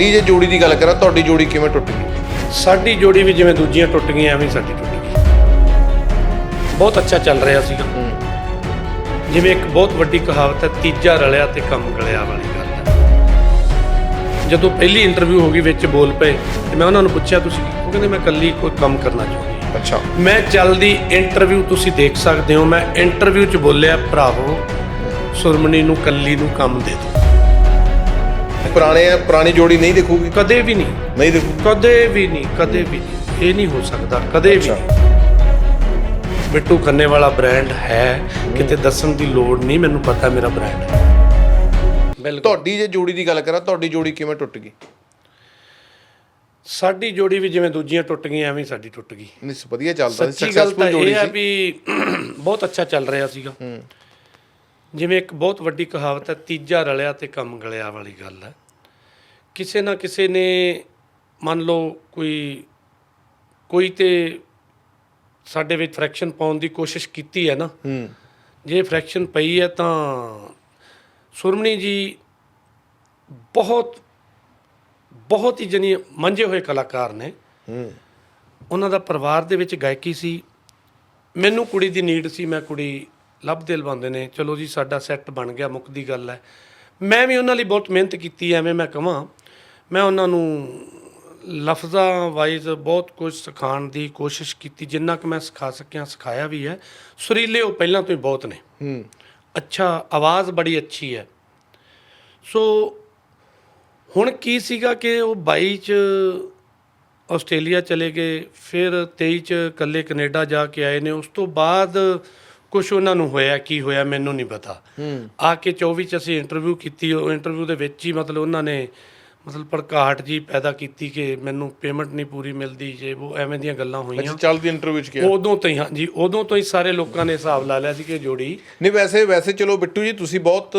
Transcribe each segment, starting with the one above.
ਤੁਹਾਡੀ ਜੇ ਜੋੜੀ ਦੀ ਗੱਲ ਕਰਾਂ ਤੁਹਾਡੀ ਜੋੜੀ ਕਿਵੇਂ ਟੁੱਟ ਗਈ? ਸਾਡੀ ਜੋੜੀ ਵੀ ਜਿਵੇਂ ਦੂਜੀਆਂ ਟੁੱਟ ਗਈਆਂ ਐਵੇਂ ਸਾਡੀ ਟੁੱਟ ਗਈ। ਬਹੁਤ ਅੱਛਾ ਚੱਲ ਰਿਹਾ ਸੀਗਾ। ਜਿਵੇਂ ਇੱਕ ਬਹੁਤ ਵੱਡੀ ਕਹਾਵਤ ਹੈ ਤੀਜਾ ਰਲਿਆ ਤੇ ਕੰਮ ਗਲਿਆ ਵਾਲੀ ਗੱਲ ਹੈ। ਜਦੋਂ ਪਹਿਲੀ ਇੰਟਰਵਿਊ ਹੋ ਗਈ ਵਿੱਚ ਬੋਲ ਪਏ ਤੇ ਮੈਂ ਉਹਨਾਂ ਨੂੰ ਪੁੱਛਿਆ ਤੁਸੀਂ ਕੀ? ਉਹ ਕਹਿੰਦੇ ਮੈਂ ਇਕੱਲੀ ਕੋਈ ਕੰਮ ਕਰਨਾ ਚਾਹੁੰਦੀ ਅੱਛਾ। ਮੈਂ ਚੱਲਦੀ ਇੰਟਰਵਿਊ ਤੁਸੀਂ ਦੇਖ ਸਕਦੇ ਹੋ ਮੈਂ ਇੰਟਰਵਿਊ 'ਚ ਬੋਲਿਆ ਭਰਾਵੋ ਸੁਰਮਣੀ ਨੂੰ ਕੱਲੀ ਨੂੰ ਕੰਮ ਦੇ ਦਿਓ। ਪੁਰਾਣੇ ਪੁਰਾਣੀ ਜੋੜੀ ਨਹੀਂ ਦੇਖੂਗੀ। ਕਦੇ ਵੀ ਨਹੀਂ। ਨਹੀਂ ਦੇਖੂਗੀ ਕਦੇ ਵੀ ਨਹੀਂ ਕਦੇ ਵੀ ਨਹੀਂ। ਇਹ ਨਹੀਂ ਹੋ ਸਕਦਾ ਕਦੇ ਵੀ ਬਿੱਟੂ ਖੰਨੇ ਵਾਲਾ ਬ੍ਰਾਂਡ ਹੈ ਕਿਤੇ ਦੱਸਣ ਦੀ ਲੋੜ ਨਹੀਂ ਮੈਨੂੰ ਪਤਾ ਮੇਰਾ ਬ੍ਰਾਂਡ ਹੈ। ਬਿਲਕੁਲ। ਤੁਹਾਡੀ ਜੇ ਜੋੜੀ ਦੀ ਗੱਲ ਕਰਾਂ ਤੁਹਾਡੀ ਜੋੜੀ ਕਿਵੇਂ ਟੁੱਟ ਗਈ? ਸਾਡੀ ਜੋੜੀ ਵੀ ਜਿਵੇਂ ਦੂਜੀਆਂ ਟੁੱਟ ਗਈਆਂ ਐਵੇਂ ਸਾਡੀ ਟੁੱਟ ਗਈ। ਨਹੀਂ ਵਧੀਆ ਚੱਲਦਾ ਸੀ ਸਕਸੈਸਫੁਲ ਜੋੜੀ ਇਹ ਹੈ ਸੀ। ਵੀ ਬਹੁਤ ਅੱਛਾ ਚੱਲ ਰਿਹਾ ਸੀਗਾ। ਜਿਵੇਂ ਇੱਕ ਬਹੁਤ ਵੱਡੀ ਕਹਾਵਤ ਹੈ ਤੀਜਾ ਰਲਿਆ ਤੇ ਕੰਮ ਗਲਿਆ ਵਾਲੀ ਗੱਲ ਹੈ। ਕਿਸੇ ਨਾ ਕਿਸੇ ਨੇ ਮੰਨ ਲਓ ਕੋਈ ਕੋਈ ਤੇ ਸਾਡੇ ਵਿੱਚ ਫ੍ਰੈਕਸ਼ਨ ਪਾਉਣ ਦੀ ਕੋਸ਼ਿਸ਼ ਕੀਤੀ ਹੈ ਨਾ। ਹੂੰ। ਜੇ ਫ੍ਰੈਕਸ਼ਨ ਪਈ ਹੈ ਤਾਂ ਸੁਰਮਣੀ ਜੀ ਬਹੁਤ ਬਹੁਤ ਹੀ ਜਨੀ ਮੰਝੇ ਹੋਏ ਕਲਾਕਾਰ ਨੇ। ਹੂੰ। ਉਹਨਾਂ ਦਾ ਪਰਿਵਾਰ ਦੇ ਵਿੱਚ ਗਾਇਕੀ ਸੀ। ਮੈਨੂੰ ਕੁੜੀ ਦੀ ਨੀਡ ਸੀ ਮੈਂ ਕੁੜੀ ਲੱਭਦੇ ਲਵਾਉਂਦੇ ਨੇ। ਚਲੋ ਜੀ ਸਾਡਾ ਸੈੱਟ ਬਣ ਗਿਆ ਮੁੱਕਦੀ ਗੱਲ ਹੈ। ਮੈਂ ਵੀ ਉਹਨਾਂ ਲਈ ਬਹੁਤ ਮਿਹਨਤ ਕੀਤੀ ਐਵੇਂ ਮੈਂ ਕਹਾਂ ਮੈਂ ਉਹਨਾਂ ਨੂੰ ਲਫ਼ਜ਼ਾਂ ਵਾਈਜ਼ ਬਹੁਤ ਕੁਝ ਸਿਖਾਉਣ ਦੀ ਕੋਸ਼ਿਸ਼ ਕੀਤੀ ਜਿੰਨਾ ਕਿ ਮੈਂ ਸਿਖਾ ਸਕਿਆ ਸਿਖਾਇਆ ਵੀ ਹੈ। ਸੁਰੀਲੇ ਉਹ ਪਹਿਲਾਂ ਤੋਂ ਹੀ ਬਹੁਤ ਨੇ। ਹੂੰ। ਅੱਛਾ ਆਵਾਜ਼ ਬੜੀ ਅੱਛੀ ਹੈ। ਸੋ ਹੁਣ ਕੀ ਸੀਗਾ ਕਿ ਉਹ 22 ਚ ਆਸਟ੍ਰੇਲੀਆ ਚਲੇ ਗਏ ਫਿਰ 23 ਚ ਇਕੱਲੇ ਕੈਨੇਡਾ ਜਾ ਕੇ ਆਏ ਨੇ। ਉਸ ਤੋਂ ਬਾਅਦ ਕੁਝ ਉਹਨਾਂ ਨੂੰ ਹੋਇਆ ਕੀ ਹੋਇਆ ਮੈਨੂੰ ਨਹੀਂ ਪਤਾ। ਹੂੰ। ਆ ਕੇ 24 ਚ ਅਸੀਂ ਇੰਟਰਵਿਊ ਕੀਤੀ ਉਹ ਇੰਟਰਵਿਊ ਦੇ ਵਿੱਚ ਹੀ ਮਤਲਬ ਉਹਨਾਂ ਨੇ ਮਤਲਬ ਭੜਕਾਹਟ ਜੀ ਪੈਦਾ ਕੀਤੀ ਕਿ ਮੈਨੂੰ ਪੇਮੈਂਟ ਨਹੀਂ ਪੂਰੀ ਮਿਲਦੀ ਜੇ ਉਹ ਐਵੇਂ ਦੀਆਂ ਗੱਲਾਂ ਹੋਈਆਂ। ਅੱਛਾ ਚੱਲਦੀ ਇੰਟਰਵਿਊ ਚ ਕਿਹਾ। ਉਦੋਂ ਤੋਂ ਹੀ ਹਾਂਜੀ ਉਦੋਂ ਤੋਂ ਹੀ ਸਾਰੇ ਲੋਕਾਂ ਨੇ ਹਿਸਾਬ ਲਾ ਲਿਆ ਸੀ ਕਿ ਜੋੜੀ ਨਹੀਂ ਵੈਸੇ ਵੈਸੇ ਚਲੋ ਬਿੱਟੂ ਜੀ ਤੁਸੀਂ ਬਹੁਤ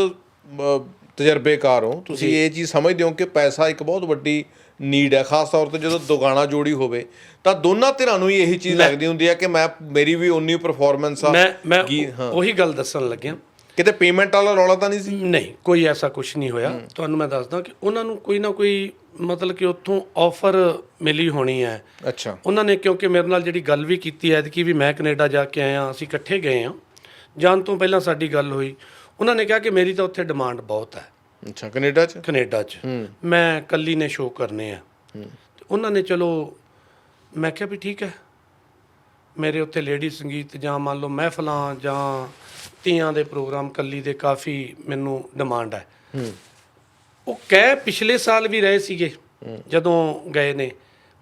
ਤਜਰਬੇਕਾਰ ਹੋ। ਤੁਸੀਂ ਇਹ ਚੀਜ਼ ਸਮਝਦੇ ਹੋ ਕਿ ਪੈਸਾ ਇੱਕ ਬਹੁਤ ਵੱਡੀ ਨੀਡ ਹੈ ਖਾਸ ਤੌਰ ਤੇ ਜਦੋਂ ਦੁਗਾਣਾ ਜੋੜੀ ਹੋਵੇ। ਤਾਂ ਦੋਨਾਂ ਧਿਰਾਂ ਨੂੰ ਹੀ ਇਹੀ ਚੀਜ਼ ਲੱਗਦੀ ਹੁੰਦੀ ਹੈ ਕਿ ਮੈਂ ਮੇਰੀ ਵੀ ਉਨੀ ਪਰਫਾਰਮੈਂਸ ਆ ਮੈਂ ਮੈਂ ਗੀ- ਹਾਂ। ਉਹੀ ਗੱਲ ਦੱਸਣ ਲੱਗਿਆ। ਕਿਤੇ ਪੇਮੈਂਟ ਵਾਲਾ ਰੌਲਾ ਤਾਂ ਨਹੀਂ ਸੀ? ਨਹੀਂ ਕੋਈ ਐਸਾ ਕੁਝ ਨਹੀਂ ਹੋਇਆ। ਤੁਹਾਨੂੰ ਮੈਂ ਦੱਸਦਾ ਕਿ ਉਹਨਾਂ ਨੂੰ ਕੋਈ ਨਾ ਕੋਈ ਮਤਲਬ ਕਿ ਉੱਥੋਂ ਆਫਰ ਮਿਲੀ ਹੋਣੀ ਹੈ। ਅੱਛਾ। ਉਹਨਾਂ ਨੇ ਕਿਉਂਕਿ ਮੇਰੇ ਨਾਲ ਜਿਹੜੀ ਗੱਲ ਵੀ ਕੀਤੀ ਐ ਕਿ ਵੀ ਮੈਂ ਕੈਨੇਡਾ ਜਾ ਕੇ ਆਇਆ ਅਸੀਂ ਇਕੱਠੇ ਗਏ ਆ ਜਾਣ ਤੋਂ ਪਹਿਲਾਂ ਸਾਡੀ ਗੱਲ ਹੋਈ। ਉਹਨਾਂ ਨੇ ਕਿਹਾ ਕਿ ਮੇਰੀ ਤਾਂ ਉੱਥੇ ਡਿਮਾਂਡ ਬਹੁਤ ਹੈ। ਅੱਛਾ ਕੈਨੇਡਾ ਚ? ਕੈਨੇਡਾ 'ਚ। ਮੈਂ ਕੱਲੀ ਨੇ ਸ਼ੋਅ ਕਰਨੇ ਆ। ਉਹਨਾਂ ਨੇ ਚਲੋ ਮੈਂ ਕਿਹਾ ਵੀ ਠੀਕ ਹੈ। ਮੇਰੇ ਉੱਥੇ ਲੇਡੀ ਸੰਗੀਤ ਜਾਂ ਮੰਨ ਲਓ ਮਹਿਫਲਾਂ ਜਾਂ ਤੀਆਂ ਦੇ ਪ੍ਰੋਗਰਾਮ ਕੱਲੀ ਦੇ ਕਾਫੀ ਮੈਨੂੰ ਡਿਮਾਂਡ ਹੈ। ਉਹ ਕਹਿ ਪਿਛਲੇ ਸਾਲ ਵੀ ਰਹੇ ਸੀਗੇ ਜਦੋਂ ਗਏ ਨੇ।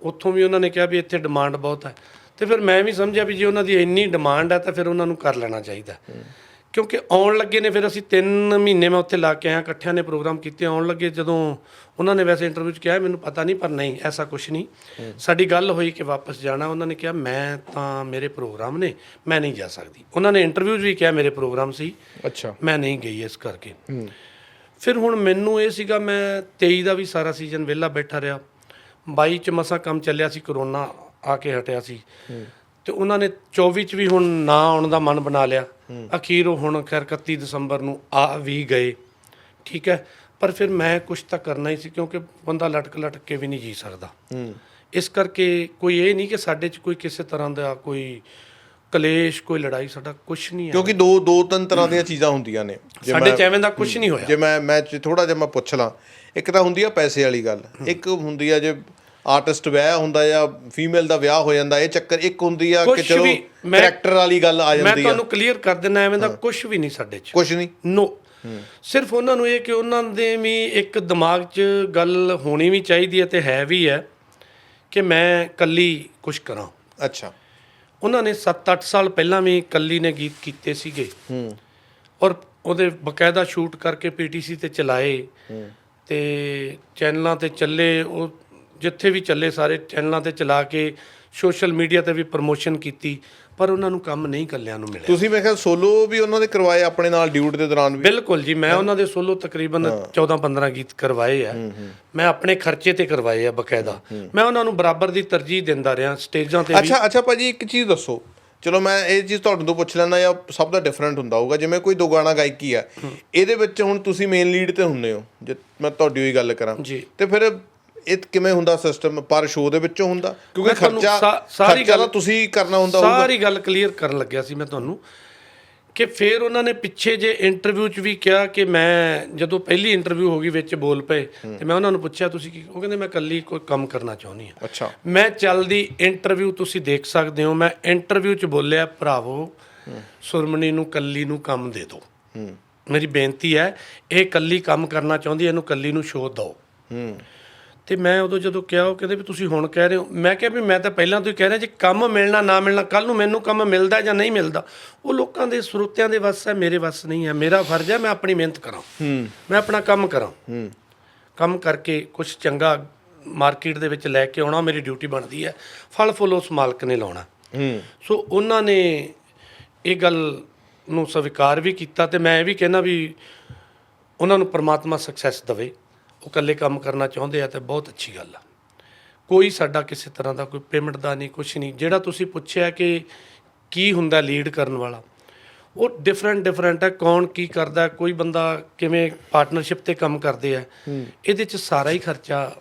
ਉੱਥੋਂ ਵੀ ਉਹਨਾਂ ਨੇ ਕਿਹਾ ਵੀ ਇੱਥੇ ਡਿਮਾਂਡ ਬਹੁਤ ਹੈ। ਤੇ ਫਿਰ ਮੈਂ ਵੀ ਸਮਝਿਆ ਵੀ ਜੇ ਉਹਨਾਂ ਦੀ ਇੰਨੀ ਡਿਮਾਂਡ ਹੈ ਤਾਂ ਫਿਰ ਉਹਨਾਂ ਨੂੰ ਕਰ ਲੈਣਾ ਚਾਹੀਦਾ ਕਿਉਂਕਿ ਆਉਣ ਲੱਗੇ ਨੇ ਫਿਰ ਅਸੀਂ 3 ਮਹੀਨੇ ਮੈਂ ਉੱਥੇ ਲਾ ਕੇ ਆਇਆ ਇਕੱਠਿਆਂ ਨੇ ਪ੍ਰੋਗਰਾਮ ਕੀਤੇ ਆਉਣ ਲੱਗੇ ਜਦੋਂ ਉਹਨਾਂ ਨੇ ਵੈਸੇ ਇੰਟਰਵਿਊ 'ਚ ਕਿਹਾ ਮੈਨੂੰ ਪਤਾ ਨਹੀਂ ਪਰ ਨਹੀਂ ਐਸਾ ਕੁਝ ਨਹੀਂ। ਸਾਡੀ ਗੱਲ ਹੋਈ ਕਿ ਵਾਪਸ ਜਾਣਾ ਉਹਨਾਂ ਨੇ ਕਿਹਾ ਮੈਂ ਤਾਂ ਮੇਰੇ ਪ੍ਰੋਗਰਾਮ ਨੇ ਮੈਂ ਨਹੀਂ ਜਾ ਸਕਦੀ। ਉਹਨਾਂ ਨੇ ਇੰਟਰਵਿਊ 'ਚ ਵੀ ਕਿਹਾ ਮੇਰੇ ਪ੍ਰੋਗਰਾਮ ਸੀ ਅੱਛਾ। ਮੈਂ ਨਹੀਂ ਗਈ ਇਸ ਕਰਕੇ। ਫਿਰ ਹੁਣ ਮੈਨੂੰ ਇਹ ਸੀਗਾ ਮੈਂ 23 ਦਾ ਵੀ ਸਾਰਾ ਸੀਜ਼ਨ ਵਿਹਲਾ ਬੈਠਾ ਰਿਹਾ। 22 ਚ ਮਸਾ ਕੰਮ ਚੱਲਿਆ ਸੀ ਕਰੋਨਾ ਆ ਕੇ ਹਟਿਆ ਸੀ। ਤੇ ਉਹਨਾਂ ਨੇ 24 ਚ ਵੀ ਹੁਣ ਨਾ ਆਉਣ ਦਾ ਮਨ ਬਣਾ ਲਿਆ। ਅਖੀਰ ਉਹ ਹੁਣ ਖੈਰ 31 ਦਸੰਬਰ ਨੂੰ ਆ ਵੀ ਗਏ। ਠੀਕ ਹੈ? ਪਰ ਫਿਰ ਮੈਂ ਕੁਝ ਤਾਂ ਕਰਨਾ ਹੀ ਸੀ ਕਿਉਂਕਿ ਬੰਦਾ ਲਟਕ ਲਟਕ ਕੇ ਵੀ ਨਹੀਂ ਜੀ ਸਕਦਾ। ਇਸ ਕਰਕੇ ਕੋਈ ਇਹ ਨਹੀਂ ਕਿ ਸਾਡੇ 'ਚ ਕੋਈ ਕਿਸੇ ਤਰ੍ਹਾਂ ਦਾ ਕੋਈ ਕਲੇਸ਼ ਕੋਈ ਲੜਾਈ ਸਾਡਾ ਕੁਝ ਨਹੀਂ ਹੈ। ਕਿਉਂਕਿ ਦੋ ਦੋ ਤਿੰਨ ਤਰ੍ਹਾਂ ਦੀਆਂ ਚੀਜ਼ਾਂ ਹੁੰਦੀਆਂ ਨੇ। ਜੇ ਸਾਡੇ ਮੈਂ- ਚ ਐਵੇਂ ਦਾ ਕੁਝ ਨਹੀਂ ਹੋਇਆ। ਜੇ ਮੈਂ ਮੈਂ ਥੋੜਾ ਜਿਹਾ ਮੈਂ ਪੁੱਛ ਲਾਂ ਇੱਕ ਤਾਂ ਹੁੰਦੀ ਆ ਪੈਸੇ ਵਾਲੀ ਗੱਲ। ਇੱਕ ਹੁੰਦੀ ਆ ਜੇ ਆਰਟਿਸਟ ਵਿਆਹ ਹੁੰਦਾ ਜਾਂ ਫੀਮੇਲ ਦਾ ਵਿਆਹ ਹੋ ਜਾਂਦਾ ਇਹ ਚੱਕਰ ਇੱਕ ਹੁੰਦੀ ਆ ਕਿ ਕੁਛ ਚਲੋ ਵੀ ਮੈਂ- ਕਰੈਕਟਰ ਵਾਲੀ ਗੱਲ ਆ ਮੈਂ ਜਾਂਦੀ ਆ। ਤੁਹਾਨੂੰ ਕਲੀਅਰ ਕਰ ਦਿੰਦਾ ਐਵੇਂ ਦਾ ਕੁਝ ਵੀ ਨਹੀਂ ਸਾਡੇ 'ਚ। ਕੁਝ ਨਹੀਂ। ਨੋ ਸਿਰਫ ਉਹਨਾਂ ਨੂੰ ਇਹ ਕਿ ਉਹਨਾਂ ਦੇ ਵੀ ਇੱਕ ਦਿਮਾਗ 'ਚ ਗੱਲ ਹੋਣੀ ਵੀ ਚਾਹੀਦੀ ਹੈ ਤੇ ਹੈ ਵੀ ਹੈ ਕਿ ਮੈਂ ਕੱਲੀ ਕੁਝ ਕਰਾਂ। ਅੱਛਾ। ਉਹਨਾਂ ਨੇ 7-8 ਸਾਲ ਪਹਿਲਾਂ ਵੀ ਕੱਲੀ ਨੇ ਗੀਤ ਕੀਤੇ ਸੀਗੇ। ਹੂੰ। ਔਰ ਉਹਦੇ ਬਕਾਇਦਾ ਸ਼ੂਟ ਕਰਕੇ ਪੀਟੀਸੀ ਤੇ ਚਲਾਏ। ਤੇ ਚੈਨਲਾਂ ਤੇ ਚੱਲੇ ਉਹ ਜਿੱਥੇ ਵੀ ਚੱਲੇ ਸਾਰੇ ਚੈਨਲਾਂ ਤੇ ਚਲਾ ਕੇ ਸੋਸ਼ਲ ਮੀਡੀਆ ਤੇ ਵੀ ਪ੍ਰਮੋਸ਼ਨ ਕੀਤੀ। ਪਰ ਉਹਨਾਂ ਨੂੰ ਕੰਮ ਨਹੀਂ ਕੱਲਿਆਂ ਨੂੰ ਮਿਲਿਆ। ਤੁਸੀਂ ਮੈਂ ਕਿਹਾ ਸੋਲੋ ਵੀ ਉਹਨਾਂ ਦੇ ਕਰਵਾਏ ਆਪਣੇ ਨਾਲ ਡਿਊਟ ਦੇ ਦੌਰਾਨ ਵੀ? ਬਿਲਕੁਲ ਜੀ ਮੈਂ ਉਹਨਾਂ ਦੇ ਸੋਲੋ ਤਕਰੀਬਨ 14-15 ਗੀਤ ਕਰਵਾਏ ਆ। ਮੈਂ ਆਪਣੇ ਖਰਚੇ ਤੇ ਕਰਵਾਏ ਆ ਬਕਾਇਦਾ। ਮੈਂ ਉਹਨਾਂ ਨੂੰ ਬਰਾਬਰ ਦੀ ਤਰਜੀਹ ਦਿੰਦਾ ਰਿਹਾ ਸਟੇਜਾਂ ਤੇ ਵੀ। ਅੱਛਾ ਅੱਛਾ ਭਾਜੀ ਇੱਕ ਚੀਜ਼ ਦੱਸੋ। ਚਲੋ ਮੈਂ ਇਹ ਚੀਜ਼ ਤੁਹਾਡੇ ਤੋਂ ਪੁੱਛ ਲੈਣਾ ਜਾਂ ਸਭ ਦਾ ਡਿਫਰੈਂਟ ਹੁੰਦਾ ਹੋਊਗਾ। ਜਿਵੇਂ ਕੋਈ ਦੋ ਗਾਣਾ ਗਾਇਕੀ ਆ ਇਹਦੇ ਵਿੱਚ ਹੁਣ ਤੁਸੀਂ ਮੇਨ ਲੀਡ ਤੇ ਹੁੰਨੇ ਹੋ। ਜੇ ਮੈਂ ਤੁਹਾਡੀ ਹੋਈ ਗੱਲ ਕਰਾਂ। ਤੇ ਫਿਰ ਇਹ ਕਿਵੇਂ ਹੁੰਦਾ ਸਿਸਟਮ ਪਰ ਸ਼ੋਅ ਦੇ ਵਿੱਚੋਂ ਹੁੰਦਾ? ਕਿਉਂਕਿ ਖਰਚਾ ਸਾਰੀ ਗੱਲ- ਤੁਸੀਂ ਕਰਨਾ ਹੁੰਦਾ ਹੋਊਗਾ। ਸਾਰੀ ਗੱਲ ਕਲੀਅਰ ਕਰਨ ਲੱਗਿਆ ਸੀ ਮੈਂ ਤੁਹਾਨੂੰ ਕਿ ਫਿਰ ਉਹਨਾਂ ਨੇ ਪਿੱਛੇ ਜੇ ਇੰਟਰਵਿਊ 'ਚ ਵੀ ਕਿਹਾ ਕਿ ਮੈਂ ਜਦੋਂ ਪਹਿਲੀ ਇੰਟਰਵਿਊ ਹੋ ਗਈ ਵਿੱਚ ਬੋਲ ਪਏ ਤੇ ਮੈਂ ਉਹਨਾਂ ਨੂੰ ਪੁੱਛਿਆ ਤੁਸੀਂ ਕੀ ਉਹ ਕਹਿੰਦੇ ਮੈਂ ਇਕੱਲੀ ਕੋਈ ਕੰਮ ਕਰਨਾ ਚਾਹੁੰਦੀ ਹਾਂ। ਅੱਛਾ। ਮੈਂ ਚੱਲਦੀ ਇੰਟਰਵਿਊ ਤੁਸੀਂ ਦੇਖ ਸਕਦੇ ਹੋ ਮੈਂ ਇੰਟਰਵਿਊ 'ਚ ਬੋਲਿਆ ਭਰਾਵੋ ਸੁਰਮਣੀ ਨੂੰ ਕੱਲੀ ਨੂੰ ਕੰਮ ਦੇ ਦਿਓ। ਮੇਰੀ ਬੇਨਤੀ ਹੈ ਇਹ ਕੱਲੀ ਕੰਮ ਕਰਨਾ ਚਾਹੁੰਦੀ ਇਹਨੂੰ ਕੱਲੀ ਨੂੰ ਸ਼ੋਅ ਦਿਓ। ਹੂੰ। ਤੇ ਮੈਂ ਉਦੋਂ ਜਦੋਂ ਕਿਹਾ ਉਹ ਕਹਿੰਦੇ ਵੀ ਤੁਸੀਂ ਹੁਣ ਕਹਿ ਰਹੇ ਹੋ। ਮੈਂ ਕਿਹਾ ਵੀ ਮੈਂ ਤਾਂ ਪਹਿਲਾਂ ਤੋਂ ਹੀ ਕਹਿ ਰਿਹਾ ਜੇ ਕੰਮ ਮਿਲਣਾ ਨਾ ਮਿਲਣਾ ਕੱਲ ਨੂੰ ਮੈਨੂੰ ਕੰਮ ਮਿਲਦਾ ਜਾਂ ਨਹੀਂ ਮਿਲਦਾ ਉਹ ਲੋਕਾਂ ਦੇ ਸਰੋਤਿਆਂ ਦੇ ਵੱਸ ਹੈ ਮੇਰੇ ਵੱਸ ਨਹੀਂ ਹੈ। ਮੇਰਾ ਫਰਜ਼ ਹੈ ਮੈਂ ਆਪਣੀ ਮਿਹਨਤ ਕਰਾਂ। ਹੂੰ। ਮੈਂ ਆਪਣਾ ਕੰਮ ਕਰਾਂ। ਹੂੰ। ਕੰਮ ਕਰਕੇ ਕੁਝ ਚੰਗਾ ਮਾਰਕੀਟ ਦੇ ਵਿੱਚ ਲੈ ਕੇ ਆਉਣਾ ਮੇਰੀ ਡਿਊਟੀ ਬਣਦੀ ਹੈ। ਫਲ ਫੁੱਲ ਉਸ ਮਾਲਕ ਨੇ ਲਾਉਣਾ। ਹੂੰ। ਸੋ ਉਹਨਾਂ ਨੇ ਇਹ ਗੱਲ ਨੂੰ ਸਵੀਕਾਰ ਵੀ ਕੀਤਾ ਤੇ ਮੈਂ ਇਹ ਵੀ ਕਹਿਣਾ ਵੀ ਉਹਨਾਂ ਨੂੰ ਪ੍ਰਮਾਤਮਾ ਸਕਸੈਸ ਦੇਵੇ। ਉਹ ਇਕੱਲੇ ਕੰਮ ਕਰਨਾ ਚਾਹੁੰਦੇ ਆ ਤੇ ਬਹੁਤ ਅੱਛੀ ਗੱਲ ਆ। ਕੋਈ ਸਾਡਾ ਕਿਸੇ ਤਰ੍ਹਾਂ ਦਾ ਕੋਈ ਪੇਮੈਂਟ ਦਾ ਨਹੀਂ ਕੁਝ ਨਹੀਂ। ਜਿਹੜਾ ਤੁਸੀਂ ਪੁੱਛਿਆ ਕਿ ਕੀ ਹੁੰਦਾ ਲੀਡ ਕਰਨ ਵਾਲਾ ਉਹ ਡਿਫਰੈਂਟ ਡਿਫਰੈਂਟ ਹੈ ਕੌਣ ਕੀ ਕਰਦਾ ਕੋਈ ਬੰਦਾ ਕਿਵੇਂ ਪਾਰਟਨਰਸ਼ਿਪ ਤੇ ਕੰਮ ਕਰਦੇ ਆ। ਇਹਦੇ ਚ ਸਾਰਾ ਹੀ ਖਰਚਾ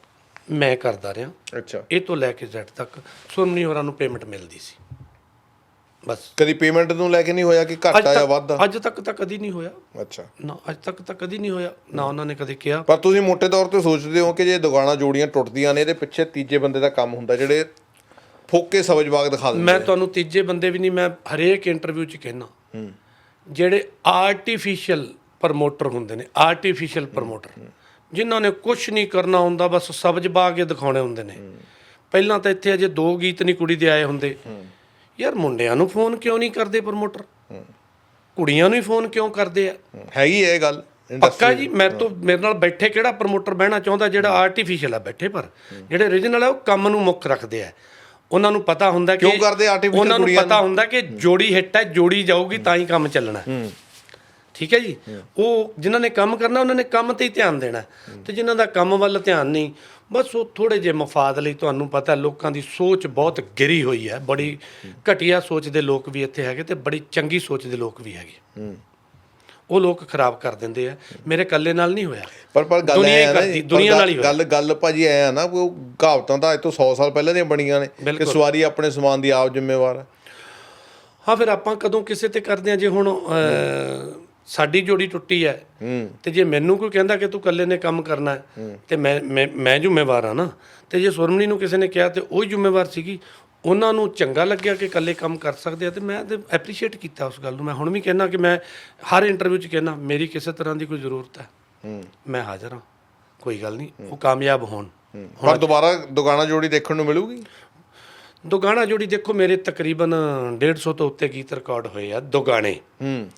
ਮੈਂ ਕਰਦਾ ਰਿਹਾ। ਅੱਛਾ। ਇਹ ਤੋਂ ਲੈ ਕੇ Z ਤੱਕ ਸੁਰਮਨੀ ਹੋਰਾਂ ਨੂੰ ਪੇਮੈਂਟ ਮਿਲਦੀ ਸੀ। ਬਸ। ਕਦੀ ਪੇਮੈਂਟ ਨੂੰ ਲੈ ਕੇ ਨਹੀਂ ਹੋਇਆ ਕਿ ਘਾਟਾ ਜਾਂ ਵਾਧਾ? ਅੱਜ ਤੱਕ ਤਾਂ ਕਦੀ ਨਹੀਂ ਹੋਇਆ। ਅੱਛਾ। ਨਾ ਅੱਜ ਤੱਕ ਤਾਂ ਕਦੀ ਨਹੀਂ ਹੋਇਆ। ਨਾ ਉਹਨਾਂ ਨੇ ਕਦੇ ਕਿਹਾ। ਪਰ ਤੁਸੀਂ ਮੋٹے ਤੌਰ ਤੇ ਸੋਚਦੇ ਹੋ ਕਿ ਜੇ ਦੁਕਾਨਾਂ ਜੋੜੀਆਂ ਟੁੱਟਦੀਆਂ ਨੇ ਇਹਦੇ ਪਿੱਛੇ ਤੀਜੇ ਬੰਦੇ ਦਾ ਕੰਮ ਹੁੰਦਾ ਜਿਹੜੇ ਫੋਕੇ ਸਬਜਬਾਗ ਦਿਖਾ ਦਿੰਦੇ ਮੈਂ ਤੁਹਾਨੂੰ ਤੀਜੇ ਬੰਦੇ ਵੀ ਨਹੀਂ ਮੈਂ ਹਰੇਕ ਇੰਟਰਵਿਊ 'ਚ ਕਹਿਣਾ। ਹੂੰ। ਜਿਹੜੇ ਆਰਟੀਫੀਸ਼ੀਅਲ ਪ੍ਰਮੋਟਰ ਹੁੰਦੇ ਨੇ ਆਰਟੀਫੀਸ਼ੀਅਲ ਪ੍ਰਮੋਟਰ ਜਿਨ੍ਹਾਂ ਨੇ ਕੁਝ ਨਹੀਂ ਕਰਨਾ ਹੁੰਦਾ ਬਸ ਸਬਜ ਕੇ ਦਿਖਾਉਣੇ ਹੁੰਦੇ ਨੇ। ਪਹਿਲਾਂ ਤਾਂ ਇੱਥੇ ਅਜੇ ਦੋ ਗੀਤ ਨਹੀਂ ਕੁੜੀ ਦੇ ਆਏ ਹੁੰਦੇ। ਯਾਰ ਮੁੰਡਿਆਂ ਨੂੰ ਫੋਨ ਕਿਉਂ ਨਹੀਂ ਕਰਦੇ ਪ੍ਰਮੋਟਰ? ਕੁੜੀਆਂ ਨੂੰ ਹੀ ਫੋਨ ਕਿਉਂ ਕਰਦੇ ਆ? ਹੈਗੀ ਇਹ ਗੱਲ ਪੱਕਾ ਜੀ ਮੈਂ ਤੋਂ ਮੇਰੇ ਨਾਲ ਬੈਠੇ ਕਿਹੜਾ ਪ੍ਰਮੋਟਰ ਬਹਿਣਾ ਚਾਹੁੰਦਾ ਜਿਹੜਾ ਆਰਟੀਫੀਸ਼ੀਅਲ ਆ ਬੈਠੇ ਪਰ? ਜਿਹੜੇ origignal ਆ ਉਹ ਕੰਮ ਨੂੰ ਮੁੱਖ ਰੱਖਦੇ ਆ। ਉਹਨਾਂ ਨੂੰ ਪਤਾ ਹੁੰਦਾ ਕਿ ਕਿਉਂ ਕਰਦੇ artificial ਉਹਨਾਂ ਨੂੰ ਪਤਾ ਹੁੰਦਾ ਕਿ ਜੋੜੀ ਹਿੱਟ ਹੈ ਜੋੜੀ ਜਾਊਗੀ ਤਾਂ ਹੀ ਕੰਮ ਚੱਲਣਾ। ਠੀਕ ਹੈ ਜੀ? ਉਹ ਜਿਨ੍ਹਾਂ ਨੇ ਕੰਮ ਕਰਨਾ ਉਹਨਾਂ ਨੇ ਕੰਮ ਤੇ ਹੀ ਧਿਆਨ ਦੇਣਾ। ਤੇ ਜਿਨ੍ਹਾਂ ਦਾ ਕੰਮ ਵੱਲ ਧਿਆਨ ਨਹੀਂ ਬਸ ਉਹ ਥੋੜੇ ਜੇ ਮਫਾਦ ਲਈ ਤੁਹਾਨੂੰ ਪਤਾ ਲੋਕਾਂ ਦੀ ਸੋਚ ਬਹੁਤ ਗਿਰੀ ਹੋਈ ਹੈ ਬੜੀ ਘਟੀਆ ਸੋਚ ਦੇ ਲੋਕ ਵੀ ਇੱਥੇ ਹੈਗੇ ਤੇ ਬੜੀ ਚੰਗੀ ਸੋਚ ਦੇ ਲੋਕ ਵੀ ਹੈਗੇ ਉਹ ਲੋਕ ਖਰਾਬ ਕਰ ਦਿੰਦੇ ਆ ਮੇਰੇ ਇਕੱਲੇ ਨਾਲ ਨਹੀਂ ਹੋਇਆ ਪਰ ਪਰ ਗੱਲ ਇਹ ਹੈ ਨਾ ਦੁਨੀਆ ਨਾਲ ਹੀ। ਗੱਲ ਗੱਲ ਭਾਜੀ ਐ ਆ ਨਾ ਉਹ ਕਹਾਵਤਾਂ ਤਾਂ ਅੱਜ ਤੋਂ 100 ਸਾਲ ਪਹਿਲਾਂ ਦੀਆਂ ਬਣੀਆਂ ਨੇ ਕਿ। ਸਵਾਰੀ ਆਪਣੇ ਸਮਾਨ ਦੀ ਆਪ ਜ਼ਿੰਮੇਵਾਰ ਹੈ ਹਾਂ ਫਿਰ ਆਪਾਂ ਕਦੋਂ ਕਿਸੇ ਤੇ ਕਰਦੇ ਆ ਜੇ ਹੁਣ ਸਾਡੀ ਜੋੜੀ ਟੁੱਟੀ ਹੈ। ਤੇ ਜੇ ਮੈਨੂੰ ਕੋਈ ਕਹਿੰਦਾ ਕਿ ਤੂੰ ਇਕੱਲੇ ਨੇ ਕੰਮ ਕਰਨਾ ਹੈ। ਤੇ ਮੈਂ ਮੈਂ ਜ਼ਿੰਮੇਵਾਰ ਆ ਨਾ। ਤੇ ਜੇ ਸੁਰਮਣੀ ਨੂੰ ਕਿਸੇ ਨੇ ਕਿਹਾ ਤੇ ਉਹ ਜ਼ਿੰਮੇਵਾਰ ਸੀਗੀ ਉਹਨਾਂ ਨੂੰ ਚੰਗਾ ਲੱਗਿਆ ਕਿ ਇਕੱਲੇ ਕੰਮ ਕਰ ਸਕਦੇ ਆ ਤੇ ਮੈਂ ਤੇ ਐਪਰੀਸ਼ੀਏਟ ਕੀਤਾ ਉਸ ਗੱਲ ਨੂੰ। ਮੈਂ ਹੁਣ ਵੀ ਕਹਿਣਾ ਕਿ ਮੈਂ ਹਰ ਇੰਟਰਵਿਊ 'ਚ ਕਹਿਣਾ ਮੇਰੀ ਕਿਸੇ ਤਰ੍ਹਾਂ ਦੀ ਕੋਈ ਜ਼ਰੂਰਤ ਹੈ। ਮੈਂ ਹਾਜ਼ਰ ਹਾਂ। ਕੋਈ ਗੱਲ ਨਹੀਂ ਉਹ ਕਾਮਯਾਬ ਹੋਣ। ਪਰ ਦੁਬਾਰਾ ਦੁਕਾਨਾਂ ਜੋੜੀ ਦੇਖਣ ਨੂੰ ਮਿਲੂਗੀ? ਦੋ ਗਾਣਾ ਜੋੜੀ ਦੇਖੋ ਮੇਰੇ ਤਕਰੀਬਨ 150 ਤੋਂ ਉੱਤੇ ਗੀਤ ਰਿਕਾਰਡ ਹੋਏ ਆ ਦੋ ਗਾਣੇ ਹੂੰ।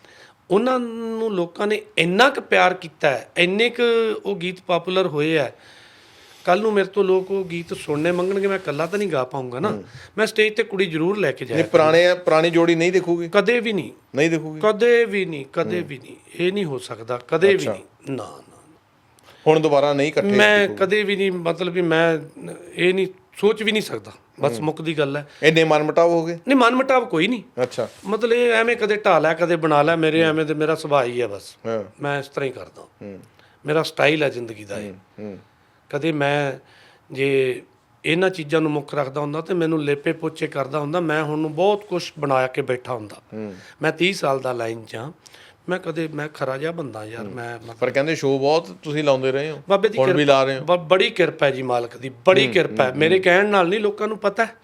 ਉਹਨਾਂ ਨੂੰ ਲੋਕਾਂ ਨੇ ਇੰਨਾ ਕੁ ਪਿਆਰ ਕੀਤਾ ਹੈ ਇੰਨੇ ਕੁ ਉਹ ਗੀਤ ਪਪੂਲਰ ਹੋਏ ਆ ਕੱਲ ਨੂੰ ਮੇਰੇ ਤੋਂ ਲੋਕ ਉਹ ਗੀਤ ਸੁਣਨੇ ਮੰਗਣਗੇ ਮੈਂ ਇਕੱਲਾ ਤਾਂ ਨਹੀਂ ਗਾ ਪਾਉਂਗਾ ਨਾ। ਮੈਂ ਸਟੇਜ ਤੇ ਕੁੜੀ ਜ਼ਰੂਰ ਲੈ ਕੇ ਜਾਇਆ ਪੁਰਾਣੇ ਪੁਰਾਣੀ ਜੋੜੀ ਨਹੀਂ ਦੇਖੂਗੀ? ਕਦੇ ਵੀ ਨਹੀਂ। ਨਹੀਂ ਦੇਖੂਗੀ? ਕਦੇ ਵੀ ਨਹੀਂ ਕਦੇ ਵੀ ਨਹੀਂ। ਇਹ ਨਹੀਂ ਹੋ ਸਕਦਾ ਕਦੇ ਵੀ ਨਹੀਂ। ਨਾ ਨਾ। ਹੁਣ ਦੁਬਾਰਾ ਨਹੀਂ ਇਕੱਠੇ ਮੈਂ ਕਦੇ ਵੀ ਨਹੀਂ ਮਤਲਬ ਵੀ ਮੈਂ ਇਹ ਨਹੀਂ ਸੋਚ ਵੀ ਨਹੀਂ ਸਕਦਾ। ਬਸ ਮੁੱਕਦੀ ਗੱਲ ਹੈ। ਇੰਨੇ ਮਨਮਟਾਵ ਹੋ ਗਏ? ਨਹੀਂ ਮਨਮਟਾਵ ਕੋਈ ਨਹੀਂ। ਅੱਛਾ। ਮਤਲਬ ਇਹ ਐਵੇਂ ਕਦੇ ਢਾ ਲਿਆ ਕਦੇ ਬਣਾ ਲਿਆ ਮੇਰੇ ਐਵੇਂ ਤੇ ਮੇਰਾ ਸੁਭਾਅ ਹੀ ਹੈ ਬਸ। ਮੈਂ ਇਸ ਤਰ੍ਹਾਂ ਹੀ ਕਰਦਾ ਹੂੰ। ਮੇਰਾ ਸਟਾਈਲ ਹੈ ਜ਼ਿੰਦਗੀ ਦਾ ਇਹ। ਕਦੇ ਮੈਂ ਜੇ ਇਹਨਾਂ ਚੀਜ਼ਾਂ ਨੂੰ ਮੁੱਖ ਰੱਖਦਾ ਹੁੰਦਾ ਤੇ ਮੈਨੂੰ ਲੇਪੇ ਪੋਚੇ ਕਰਦਾ ਹੁੰਦਾ ਮੈਂ ਹੁਣ ਨੂੰ ਬਹੁਤ ਕੁਝ ਬਣਾ ਕੇ ਬੈਠਾ ਹੁੰਦਾ। ਮੈਂ 30 ਸਾਲ ਦਾ ਲਾਈਨ 'ਚ ਮੈਂ ਕਦੇ ਮੈਂ ਖਰਾ ਜਿਹਾ ਬੰਦਾ ਯਾਰ ਮੈਂ ਪਰ ਕਹਿੰਦੇ ਸ਼ੋਅ ਬਹੁਤ ਤੁਸੀਂ ਲਾਉਂਦੇ ਰਹੇ ਹੋ। ਬਾਬੇ ਦੀ ਹੁਣ ਵੀ ਲਾ ਰਹੇ ਹੋ। ਬੜੀ ਕਿਰਪਾ ਹੈ ਜੀ ਮਾਲਕ ਦੀ ਬੜੀ ਕਿਰਪਾ ਹੈ। ਮੇਰੇ ਕਹਿਣ ਨਾਲ ਨਹੀਂ ਲੋਕਾਂ ਨੂੰ ਪਤਾ। ਹੈ।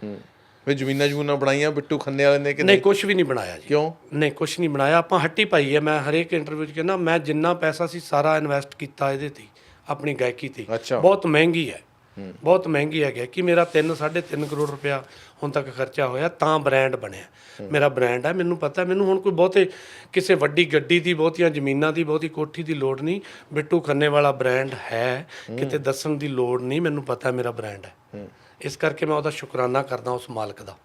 ਫਿਰ ਜ਼ਮੀਨਾਂ ਜਮੂਨਾਂ ਬਣਾਈਆਂ ਬਿੱਟੂ ਖੰਨੇ ਵਾਲੇ ਨੇ ਕਿ ਨਹੀਂ ਕੁਝ ਵੀ ਨਹੀਂ ਬਣਾਇਆ ਜੀ। ਕਿਉਂ? ਨਹੀਂ ਕੁਝ ਨਹੀਂ ਬਣਾਇਆ। ਆਪਾਂ ਹੱਟੀ ਪਾਈ ਹੈ। ਮੈਂ ਹਰੇਕ ਇੰਟਰਵਿਊ 'ਚ ਕਹਿੰਦਾ ਮੈਂ ਜਿੰਨਾ ਪੈਸਾ ਸੀ ਸਾਰਾ ਇਨਵੈਸਟ ਕੀਤਾ ਇਹਦੇ ਤੇ ਆਪਣੀ ਗਾਇਕੀ ਤੇ। ਬਹੁਤ ਮਹਿੰਗੀ ਹੈ। ਬਹੁਤ ਮਹਿੰਗੀ ਹੈ। ਕਿ ਮੇਰਾ 3 3.5 ਕਰੋੜ ਰੁਪਇਆ ਹੁਣ ਤੱਕ ਖਰਚਾ ਹੋਇਆ ਤਾਂ ਬ੍ਰਾਂਡ ਬਣਿਆ। ਮੇਰਾ ਬ੍ਰਾਂਡ ਹੈ ਮੈਨੂੰ ਪਤਾ ਮੈਨੂੰ ਹੁਣ ਕੋਈ ਬਹੁਤੇ ਕਿਸੇ ਵੱਡੀ ਗੱਡੀ ਦੀ ਬਹੁਤੀਆਂ ਜ਼ਮੀਨਾਂ ਦੀ ਬਹੁਤੀ ਕੋਠੀ ਦੀ ਲੋੜ ਨਹੀਂ। ਬਿੱਟੂ ਖੰਨੇ ਵਾਲਾ ਬ੍ਰਾਂਡ ਹੈ ਕਿਤੇ ਦੱਸਣ ਦੀ ਲੋੜ ਨਹੀਂ ਮੈਨੂੰ ਪਤਾ ਮੇਰਾ ਬ੍ਰਾਂਡ ਹੈ। ਇਸ ਕਰਕੇ ਮੈਂ ਉਹਦਾ ਸ਼ੁਕਰਾਨਾ ਕਰਦਾ ਉਸ ਮਾਲਕ ਦਾ।